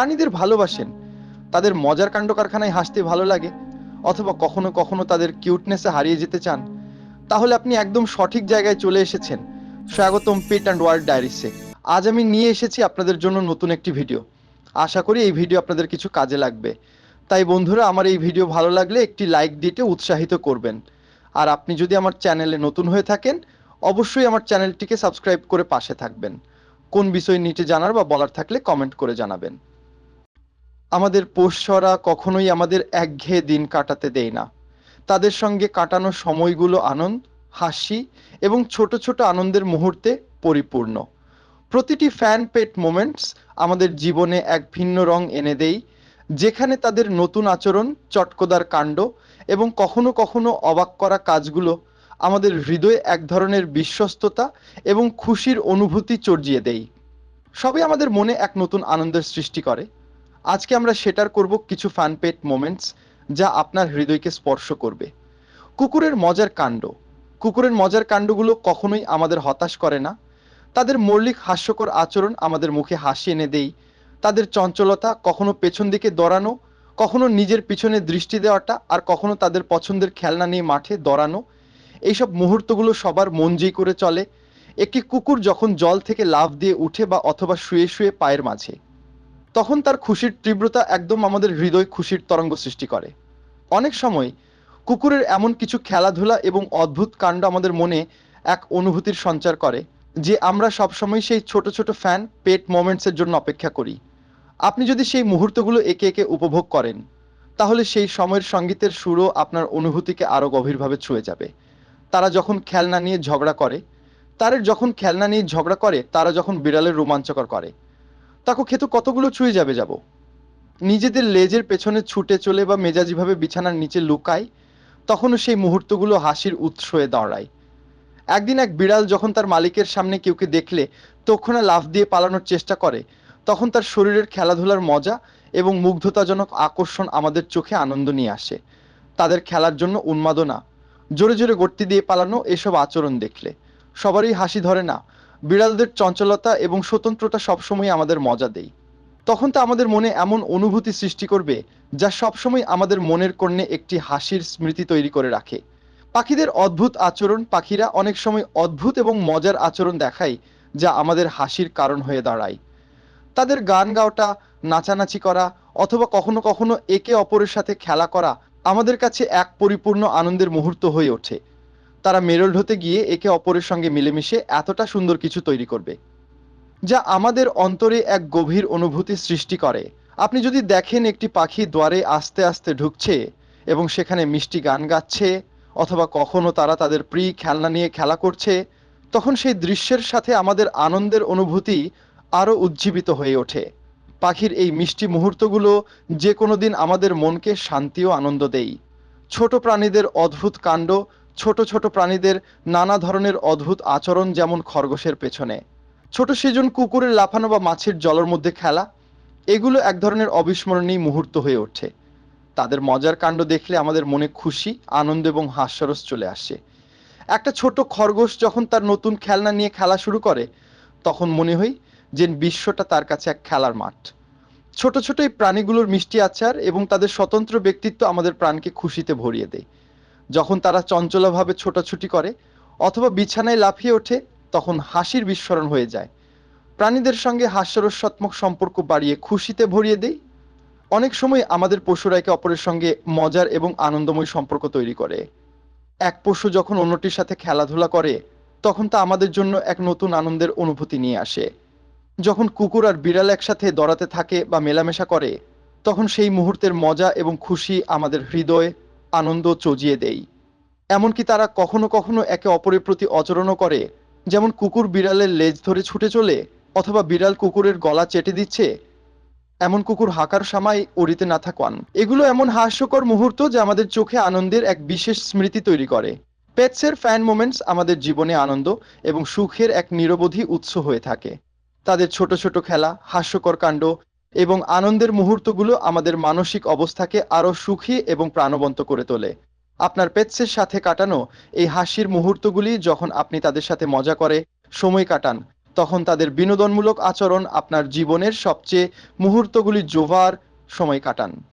প্রাণীদের ভালোবাসেন। তাদের মজার কাণ্ড কারখানায় হাসতে ভালো লাগে, অথবা কখনো কখনো তাদের কিউটনেসে হারিয়ে যেতে চান। তাহলে আপনি একদম সঠিক জায়গায় চলে এসেছেন। স্বাগতম পেট অ্যান্ড ওয়ার্ল্ড ডায়েরিসে আজ আমি নিয়ে এসেছি আপনাদের জন্য নতুন একটি ভিডিও আশা করি এই ভিডিও আপনাদের কিছু কাজে লাগবে। তাই বন্ধুরা, আমার এই ভিডিও ভালো লাগলে একটি লাইক দিতে উৎসাহিত করবেন। আর আপনি যদি আমার চ্যানেলে নতুন হয়ে থাকেন, অবশ্যই আমার চ্যানেলটিকে সাবস্ক্রাইব করে পাশে থাকবেন। কোন বিষয় নিচে জানার বা বলার থাকলে কমেন্ট করে জানাবেন। আমাদের পোষ্যরা কখনোই আমাদের একঘেয়ে দিন কাটাতে দেয় না। তাদের সঙ্গে কাটানো সময়গুলো আনন্দ, হাসি এবং ছোট ছোট আনন্দের মুহূর্তে পরিপূর্ণ। প্রতিটি ফ্যান পেট মোমেন্টস আমাদের জীবনে এক ভিন্ন রং এনে দেয়, যেখানে তাদের নতুন আচরণ, চটকদার কাণ্ড এবং কখনো কখনো অবাক করা কাজগুলো আমাদের হৃদয়ে এক ধরনের বিশ্বস্ততা এবং খুশির অনুভূতি চর্জিয়ে দেয়। সবই আমাদের মনে এক নতুন আনন্দের সৃষ্টি করে। আজকে আমরা সেটার করব কিছু ফান পেট মোমেন্টস যা আপনার হৃদয়কে স্পর্শ করবে। কুকুরের মজার কাণ্ড। কুকুরের মজার কাণ্ডগুলো কখনোই আমাদের হতাশ করে না। তাদের মৌলিক হাস্যকর আচরণ আমাদের মুখে হাসি এনে দেই। তাদের চঞ্চলতা কখনো পেছন দিকে দৌড়ানো, কখনো নিজের পিছনে দৃষ্টি দেওয়াটা আর কখনো তাদের পছন্দের খেলনা নিয়ে মাঠে দৌড়ানো। এইসব মুহূর্তগুলো সবার মন জয়ী করে চলে। একটি কুকুর যখন জল থেকে লাফ দিয়ে উঠে বা অথবা শুয়ে শুয়ে পায়ের মাঝে তখন তার খুশির তীব্রতা একদম আমাদের হৃদয় খুশির তরঙ্গ সৃষ্টি করে। অনেক সময় কুকুরের এমন কিছু খেলাধুলা এবং অদ্ভুত কাণ্ড আমাদের মনে এক অনুভূতির সঞ্চার করে, যে আমরা সবসময় সেই ছোট ছোট ফ্যান পেট মোমেন্টসের জন্য অপেক্ষা করি। আপনি যদি সেই মুহূর্তগুলো একে একে উপভোগ করেন, তাহলে সেই সময়ের সঙ্গীতের সুরও আপনার অনুভূতিকে আরও গভীরভাবে ছুঁয়ে যাবে। তারা যখন খেলনা নিয়ে ঝগড়া করে তাদের যখন খেলনা নিয়ে ঝগড়া করে, তারা যখন বিড়ালের রোমাঞ্চকর করে। তাকে খেতে কতগুলো ছুঁয়ে যাবে যাব? নিজেদের লেজের পেছনে ছুটে চলে বা মেজাজিভাবে বিছানার নিচে লুকায়, তখনও সেই মুহূর্তগুলো হাসির উৎস হয়ে দাঁড়ায়। একদিন এক বিড়াল যখন তার মালিকের সামনে কেউকে দেখলে, তক্ষণে লাফ দিয়ে পালানোর চেষ্টা করে, তখন তার শরীরের খেলাধুলার মজা এবং মুগ্ধতাজনক আকর্ষণ আমাদের চোখে আনন্দ নিয়ে আসে। তাদের খেলার জন্য উন্মাদনা, জোরে জোরে গর্তি দিয়ে পালানো এসব আচরণ দেখলে। সবারই হাসি ধরে না বিড়ালদের চঞ্চলতা এবং স্বতন্ত্রতা সবসময় আমাদের মজা দেয়। তখন তা আমাদের মনে এমন অনুভূতি সৃষ্টি করবে, যা সবসময় আমাদের মনের কর্ণে একটি হাসির স্মৃতি তৈরি করে রাখে। পাখিদের অদ্ভুত আচরণ পাখিরা অনেক সময় অদ্ভুত এবং মজার আচরণ দেখায়, যা আমাদের হাসির কারণ হয়ে দাঁড়ায়। তাদের গান গাওয়াটা নাচানাচি করা, অথবা কখনো কখনো একে অপরের সাথে খেলা করা আমাদের কাছে এক পরিপূর্ণ আনন্দের মুহূর্ত হয়ে ওঠে। তারা মেরল হতে গিয়ে একে অপরের সঙ্গে মিলেমিশে এতটা সুন্দর কিছু তৈরি করবে, যা আমাদের অন্তরে এক গভীর অনুভূতি সৃষ্টি করে। আপনি যদি দেখেন একটি পাখি দ্বারে আস্তে আস্তে ঢুকছে এবং সেখানে মিষ্টি গান গাচ্ছে, অথবা কখনো তারা তাদের প্রিয় খেলনা নিয়ে খেলা করছে, তখন সেই দৃশ্যের সাথে আমাদের আনন্দের অনুভূতি আরও উজ্জীবিত হয়ে ওঠে। পাখির এই মিষ্টি মুহূর্তগুলো যে কোনো দিন আমাদের মনকে শান্তি ও আনন্দ দেয় ছোট প্রাণীদের অদ্ভুত কাণ্ড ছোট ছোট প্রাণীদের নানা ধরনের অদ্ভুত আচরণ যেমন খরগোশের পেছনে। ছোট সেজন কুকুরের লাফানো বা মাছের জলের মধ্যে খেলা, এগুলো এক ধরনের অবিস্মরণীয় মুহূর্ত হয়ে ওঠে। তাদের মজার কাণ্ড দেখলে আমাদের মনে খুশি, আনন্দ এবং হাস্যরস চলে আসে। একটা ছোট খরগোশ যখন তার নতুন খেলনা নিয়ে খেলা শুরু করে, তখন মনে হয় যে বিশ্বটা তার কাছে এক খেলার মাঠ। ছোট ছোট এই প্রাণীগুলোর মিষ্টি আচার এবং তাদের স্বতন্ত্র ব্যক্তিত্ব আমাদের প্রাণকে খুশিতে ভরিয়ে দেয়। যখন তারা চঞ্চলভাবে ছোটাছুটি করে অথবা বিছানায় লাফিয়ে ওঠে, তখন হাসির বিস্ফোরণ হয়ে যায়। প্রাণীদের সঙ্গে হাস্যরসাত্মক সম্পর্ক বাড়িয়ে খুশিতে ভরিয়ে দেই। অনেক সময় আমাদের পশুরা একে অপরের সঙ্গে মজার এবং আনন্দময় সম্পর্ক তৈরি করে। এক পশু যখন অন্যটির সাথে খেলাধুলা করে, তখন তা আমাদের জন্য এক নতুন আনন্দের অনুভূতি নিয়ে আসে। যখন কুকুর আর বিড়াল একসাথে দড়াতে থাকে বা মেলামেশা করে, তখন সেই মুহূর্তের মজা এবং খুশি আমাদের হৃদয় আনন্দ চজিয়ে দেয় এমনকি তারা কখনো কখনো একে অপরের প্রতি অচরণও করে, যেমন কুকুর বিড়ালের লেজ ধরে ছুটে চলে অথবা বিড়াল কুকুরের গলা চেটে দিচ্ছে, এমন কুকুর হাকার সামাই ওড়িতে না থাকান। এগুলো এমন হাস্যকর মুহূর্ত যা আমাদের চোখে আনন্দের এক বিশেষ স্মৃতি তৈরি করে। পেটসের ফ্যান মোমেন্টস আমাদের জীবনে আনন্দ এবং সুখের এক নিরবধি উৎস হয়ে থাকে। তাদের ছোট ছোট খেলা, হাস্যকর কাণ্ড এবং আনন্দের মুহূর্তগুলো আমাদের মানসিক অবস্থাকে আরও সুখী এবং প্রাণবন্ত করে তোলে। আপনার পেটসের সাথে কাটানো এই হাসির মুহূর্তগুলি যখন আপনি তাদের সাথে মজা করে, সময় কাটান, তখন তাদের বিনোদনমূলক আচরণ আপনার জীবনের সবচেয়ে মুহূর্তগুলি জোভার সময় কাটান।